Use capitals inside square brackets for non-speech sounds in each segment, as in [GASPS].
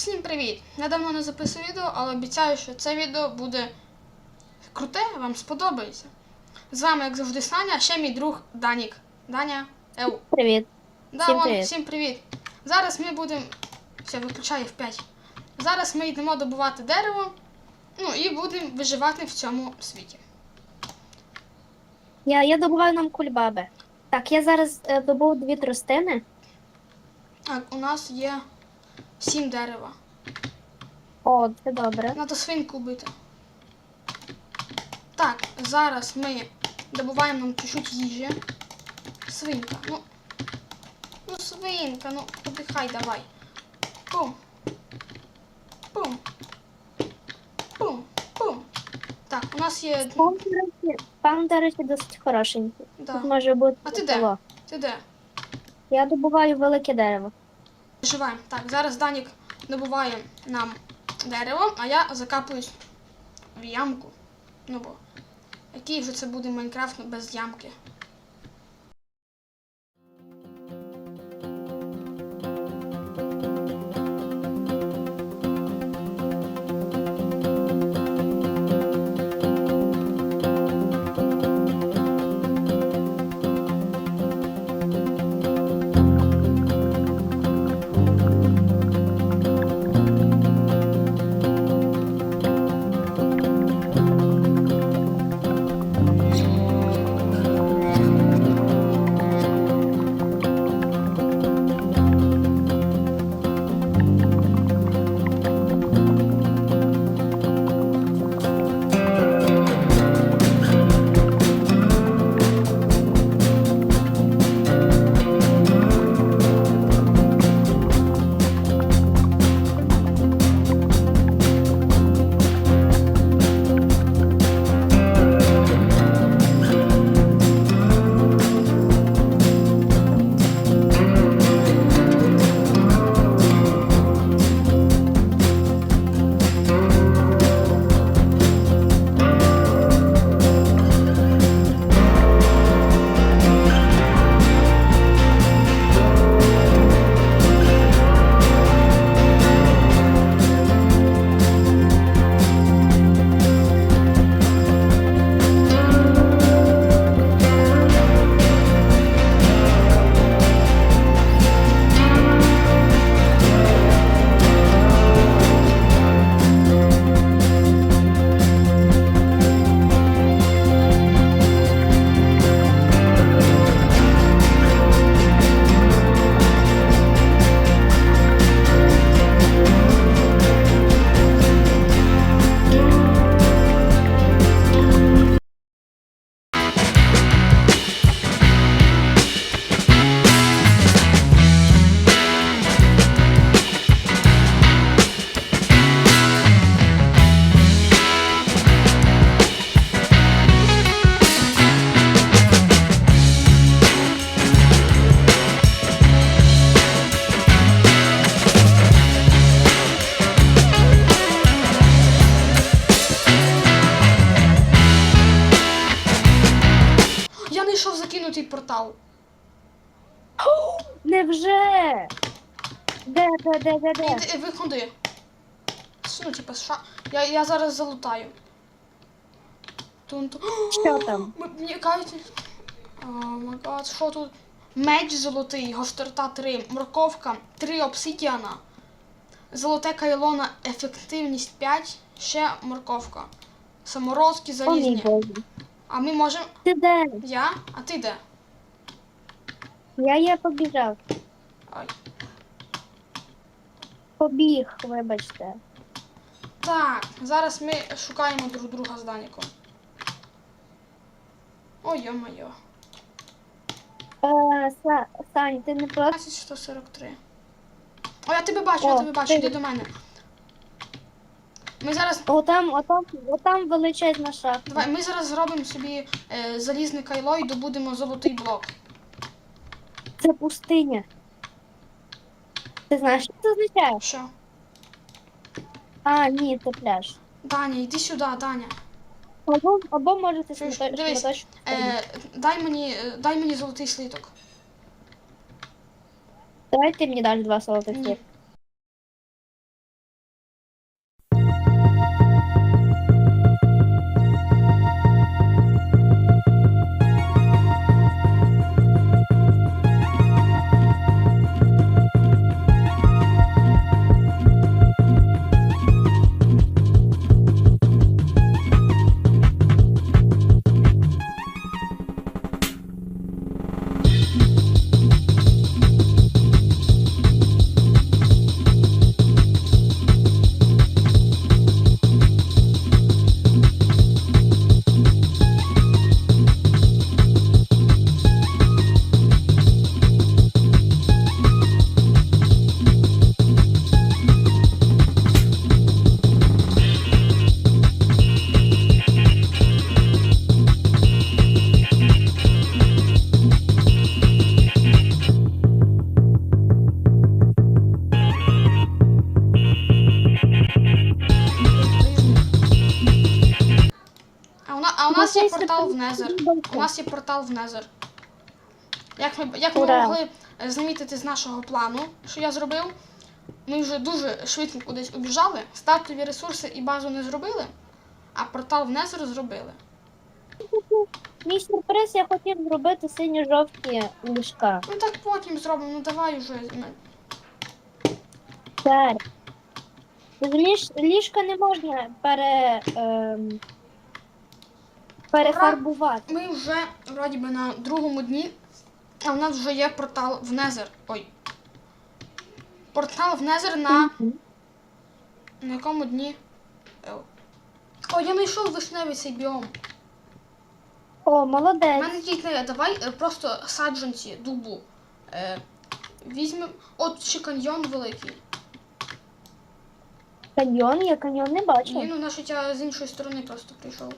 Всім привіт! Я давно не записую відео, але обіцяю, що це відео буде круте, вам сподобається. З вами, як завжди, Саня, а ще мій друг Данік. Даня, Еу. Привіт. Да, Всім вон, привіт. всім привіт. Зараз ми будемо. Все, виключаю в 5. Зараз ми йдемо добувати дерево. Ну і будемо виживати в цьому світі. Я, я добуваю нам кульбаби. Так, я зараз е, добув дві тростини. Так, у нас є 7 дерева. О, це добре. Надо свинку вбити. Так, зараз ми добуваємо нам чуть-чуть їжі. Свинка, ну. Ну, свинка, ну, подихай давай. Пум. Пум. Пум. Пум. Так, у нас є. Пан, до речі, до речі, досить хорошенький. Да. Тут може бути. А ти де? Ти де? Я добуваю велике дерево. Виживаємо. Так, зараз Данік добуває нам дерево, а я закапуюсь в ямку. Ну бо. Який вже це буде Майнкрафт без ямки? Невже? Де, де, де, де, де? Іди, виходи. Ну, типа, ша. Я, я зараз залутаю. Тун-тун. Що там? [GASPS] М- Мені кажуть. О май гад, що тут? Меч золотий, гострота 3, морковка, 3 обсидіана, золоте кайлона, ефективність 5, ще морковка. Саморозки О, мій залізні. Боже. А ми можемо. Ти де? Я? А ти де? Я є побіжав. Ой. Побіг, вибачте. Так, зараз ми шукаємо друг друга з Даніком. Ой, йо-моє. Е, Са- Сань, ти не просто 14143. О, я тебе бачу, я О, тебе бачу, ти- йди до мене. Ми зараз. Отам, отам, отам величезна шахта. Давай, ми зараз зробимо собі е, залізне кайло і добудемо золотий блок. Це пустиня. Ти знаєш, що це означає? Що? А, ні, це пляж. Даня, йди сюди, Даня. Або, або можете Чуєш, шматочок. дивись, шматочок Е, дай мені, е, дай мені золотий слиток. Давай ти мені даш два золотих Ні. Нас є портал в Незер. Як ми, як ми Ура. могли замітити з нашого плану, що я зробив, ми вже дуже швидко кудись убіжали, стартові ресурси і базу не зробили, а портал в Незер зробили. Мій сюрприз я хотів зробити синьо-жовті ліжка. Ну так потім зробимо, ну давай уже. Зараз. Розумієш, ліжка не можна пере, ем, перефарбувати. Ми вже вроді би на другому дні, а в нас вже є портал в Незер. Ой. Портал в Незер на. На якому дні? Е, О, я знайшов вишневий цей біом. О, У мене ідея, давай е, просто саджанці дубу. Е, візьмемо. От ще каньйон великий. Каньйон, я каньйон не бачу. Ні, ну значить я з іншої сторони просто прийшов.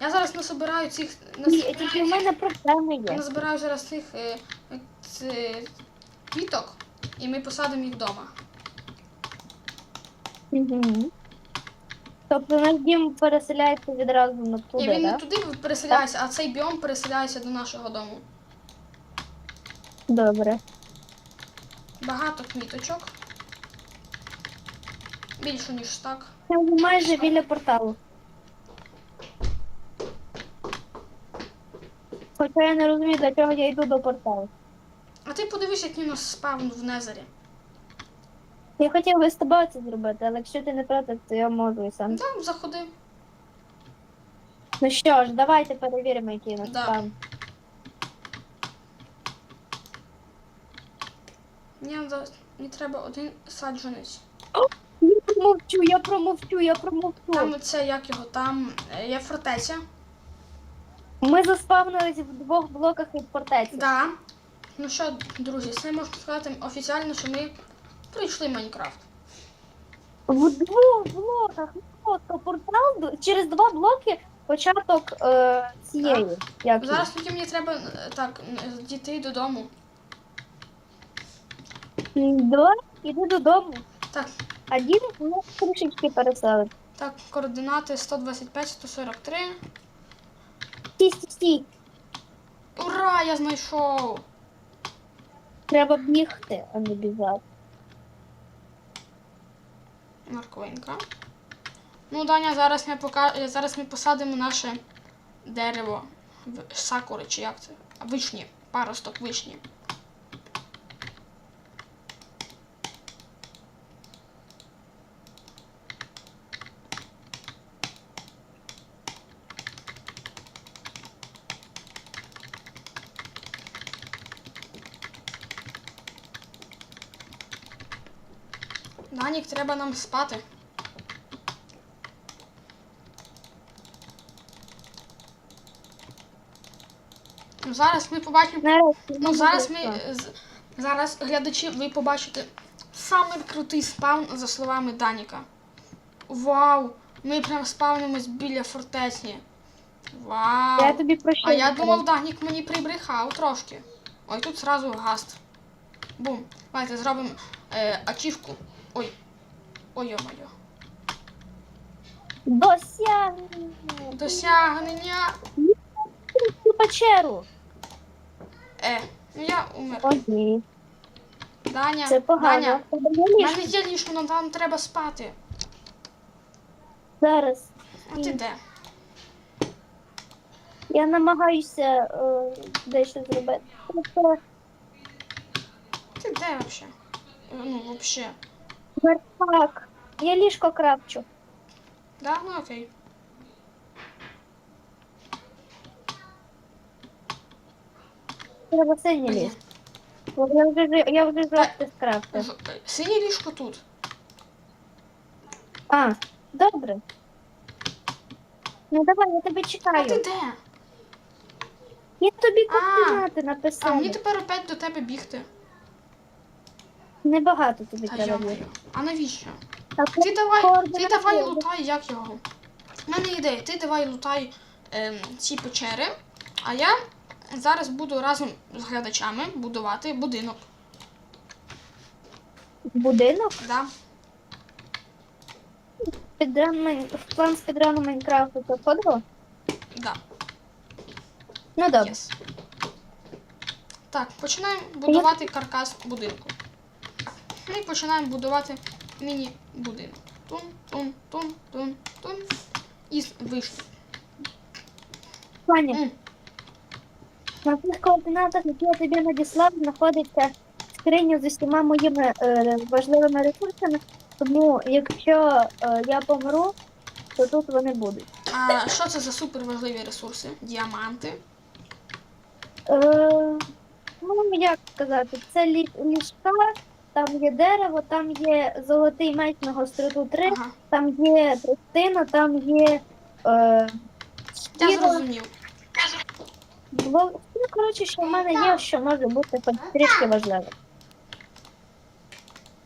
Я зараз насобираю цих. Ні, тільки в мене проблеми Я є. назбираю зараз цих е, е, ц- квіток, і ми посадимо їх вдома. Угу. Тобто наш дім переселяється відразу на І туди, він не так? туди переселяється, а цей біом переселяється до нашого дому. Добре. Багато квіточок. Більше, ніж так. Вже майже біля порталу. Хоча я не розумію, для чого я йду до порталу. А ти подивись, як він у нас спавн в Незері. Я хотів би з тобою це зробити, але якщо ти не проти, то я можу і сам. Так, заходи. Ну що ж, давайте перевіримо, який у нас Да. план. Мені, надо- мені треба один саджанець. Я промовчу, я промовчу, я промовчу. Там це як його, там е, є фортеця. Ми заспавнились в двох блоках від фортеці. Да. Ну що, друзі, це можна сказати офіціально, що ми пройшли Майнкрафт. В двох блоках. Ну, портал через два блоки початок е, цієї. Як? Зараз тоді мені треба е, так дійти додому. Давай, іди додому. Так, А дім ну, трішечки переселить. так, координати 125, 143. Стій, стій, стій. Ура! Я знайшов! Треба бігти, а не бігати. Морковинка. Ну, Даня, зараз ми пока... зараз ми посадимо наше дерево сакури, чи як це? Вишні. Паросток вишні. Данік, треба нам спати. Ну, зараз ми побачимо. Ну зараз ми зараз глядачі, ви побачите самий крутий спаун за словами Даніка. Вау! Ми прям спавнимось біля фортеці. Вау! Я тобі прощу. А я думав, Данік мені прибрехав трошки. Ой, тут зразу гаст. Бум. Давайте зробимо е, ачівку. Ой. Ой, йо-моє. Досягнення. Досягнення. Печеру. Е, ну я умер. О, ні. Даня, Це погано. Даня, є мене є ліжко, але нам треба спати. Зараз. А ти де? Я намагаюся е, дещо зробити. Ти де вообще? Ну, вообще. Верстак. Я ліжко кравчу. Да? Ну окей. Треба ліс. Бо Я вже, жи- я вже жовтий скрафтив. Е, Синє ліжко тут. А, добре. Ну давай, я тебе А ти чекаю. де? Я тобі А, координати А написала. мені тепер опять до тебе бігти. Небагато тобі Та треба буде. А навіщо? А Ти давай, ти координати давай лутай, як його. У мене ідея, ти давай лутай ем, ці печери, а я зараз буду разом з глядачами будувати будинок. Будинок? Да? спідран Майн- в план спідрану Майнкрафту це входило? Да. Ну добре. Yes. Так, починаємо будувати каркас будинку. Ми починаємо будувати міні-будинок. Тун, тун, тун, тун, тун. Із вишні. Пані, М. на цих координатах, які я тобі надіслав, знаходиться скриня з усіма моїми е, важливими ресурсами. Тому якщо е, я помру, то тут вони будуть. А що це за суперважливі ресурси? Діаманти. Е, ну, як сказати, це лі, ліжка, там є дерево, там є золотий меч на гостроту 3, Ага. там є тростина, там є е, Я шкіра, зрозумів. блок. Ну, коротше, що в мене є, що може бути хоч трішки важливо.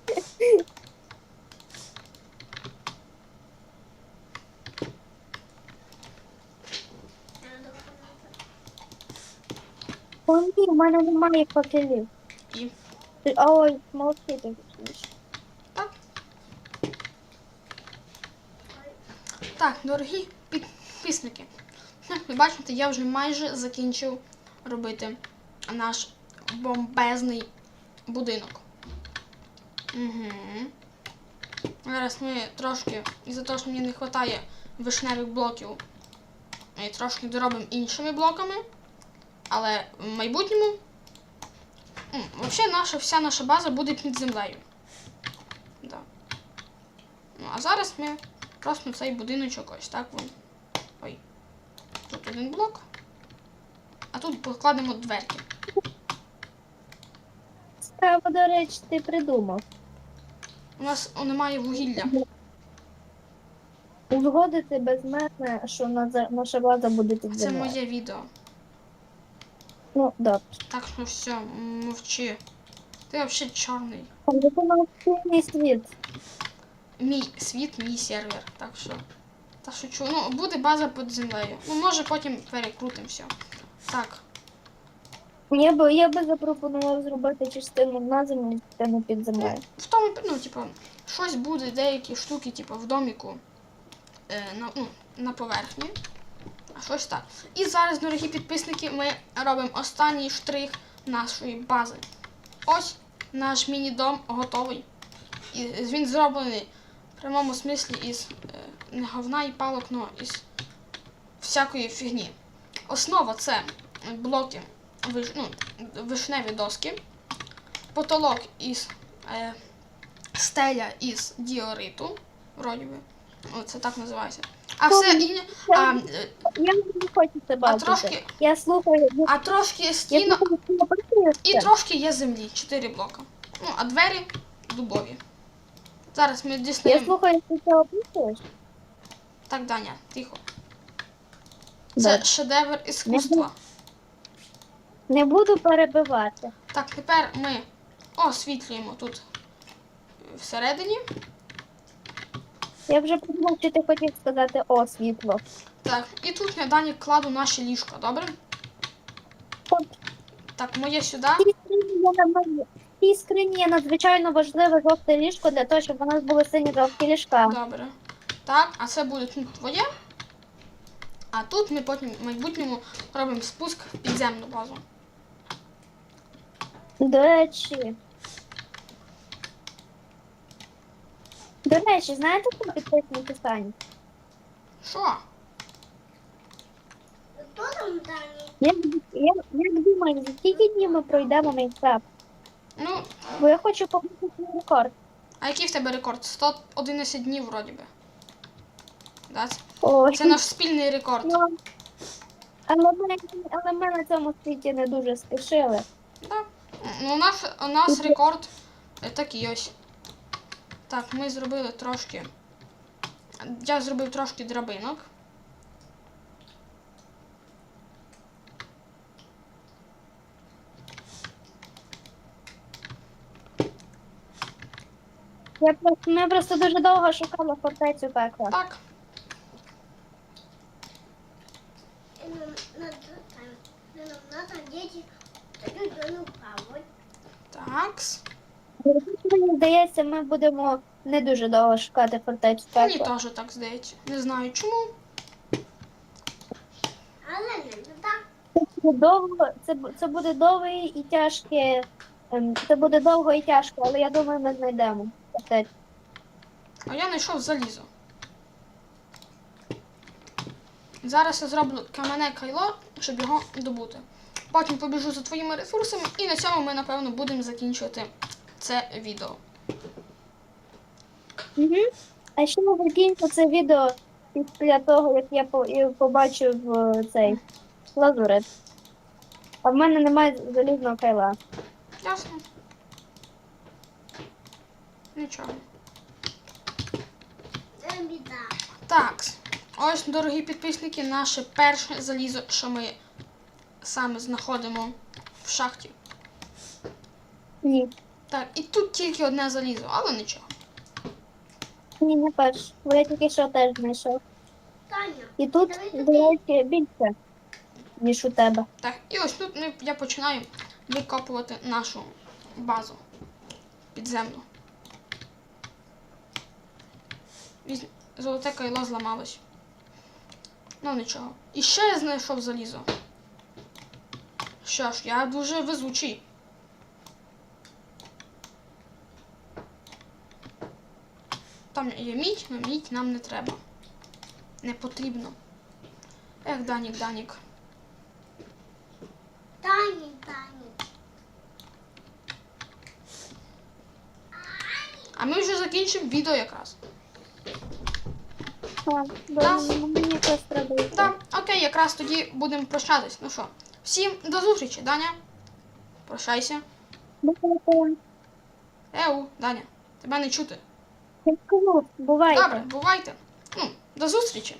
[LAUGHS] О, ні, в мене немає факелів. І Ти- Ой, молодці ти. так. Так, дорогі підписники. Ви бачите, я вже майже закінчив робити наш бомбезний будинок. Угу. Зараз ми трошки, із-за того, що мені не вистачає вишневих блоків, ми трошки доробимо іншими блоками. Але в майбутньому взагалі наша, вся наша база буде під землею. Да. Ну, а зараз ми просто цей будиночок ось так вон. Ой. Тут один блок. А тут покладемо дверки. Цікаво, до речі, ти придумав. У нас немає вугілля. Узгодити без мене, що наша база буде під Це землею. моє відео. Ну, добре. Так що все, мовчи. Ти взагалі чорний. Навчальний світ. Мій світ, мій сервер. Так що. Та шучу. Ну, буде база під землею. Ну, може потім перекрутимо все. Так. Я би, я би запропонував зробити частину на землі, частину під землею. В тому, ну, типу, щось буде, деякі штуки, типу, в доміку е, на, ну, на поверхні. Щось так. І зараз, дорогі підписники, ми робимо останній штрих нашої бази. Ось наш міні-дом готовий. І він зроблений в прямому смислі із не говна і палок, но із всякої фігні. Основа це блоки, виш, ну, вишневі доски, потолок із е, стеля із діориту, вроді би. Це так називається. А все інше. А, е, Я не хочу це бачити. трошки, Я слухаю, я, а трошки я стіна слухаю, що написано і трошки є землі. Чотири блока. Ну, а двері дубові. Зараз ми Я слухаю, що ти описуєш. Так, Даня, тихо. Це шедевр іскусства. Не буду перебивати. Так, тепер ми освітлюємо тут всередині. Я вже подумав, що ти хотів сказати о, світло. Так, і тут я Дані кладу наші ліжка, добре? От Так, моє сюди. в цій скрині є на. В цій скрині є надзвичайно важливе жовте ліжко для того, щоб у нас були сині жовті ліжка. Добре. Так, а це буде тут твоє. А тут ми потім в майбутньому робимо спуск в підземну базу. До речі. До речі, знаєте, що підписник Сані? Що? Хто там Дані? Як, як, як думаєш, за скільки днів ми пройдемо Майнкрафт? Ну, Бо я хочу побачити свій рекорд. а який в тебе рекорд? 111 днів вроді би. Да? це- Ой, Це наш спільний рекорд. ну, але, ми, але ми на цьому світі не дуже спішили. Да. Ну, у нас, у нас рекорд е, такий ось. Так, ми зробили трошки. Я зробив трошки драбинок. Я просто, ми просто дуже довго шукали фортецю пекла. Так. Ну, ну, ну, Мені здається, ми будемо не дуже довго шукати фортецю Мені пекла. теж так здається. Не знаю чому. Але не так. Це буде довго, це, бу- це буде довгий і тяжке. ем, Це буде довго і тяжко, але я думаю, ми знайдемо фортецю. А я знайшов залізо. Зараз я зроблю кам'яне кайло, щоб його добути. Потім побіжу за твоїми ресурсами, і на цьому ми, напевно, будемо закінчувати це відео. Угу. А ще ми закінчимо це відео після того, як я по- побачив е, цей лазурит. А в мене немає залізного кайла. Ясно? Нічого. Це біда. Так, ось, дорогі підписники, наше перше залізо, що ми саме знаходимо в шахті. Ні. Так, і тут тільки одне залізо, але нічого. Ні, не перш. Бо я тільки що теж знайшов. Таня, І тут, до більше, ніж у тебе. Так, і ось тут ми, я починаю викопувати нашу базу підземну. Візь- Золоте кайло зламалось. Ну нічого. І ще я знайшов залізо. Що ж, я дуже везучий. Там є мідь, але мідь нам не треба. Не потрібно. Ех, Данік, Данік. Тані, Тані. А ми вже закінчимо відео якраз. Да. мені треба йти. Так, окей, якраз тоді будемо прощатись. Ну що, всім до зустрічі, Даня. Прощайся. Еу, Даня, тебе не чути. Бувайте. Добре, бувайте. Ну, до зустрічі.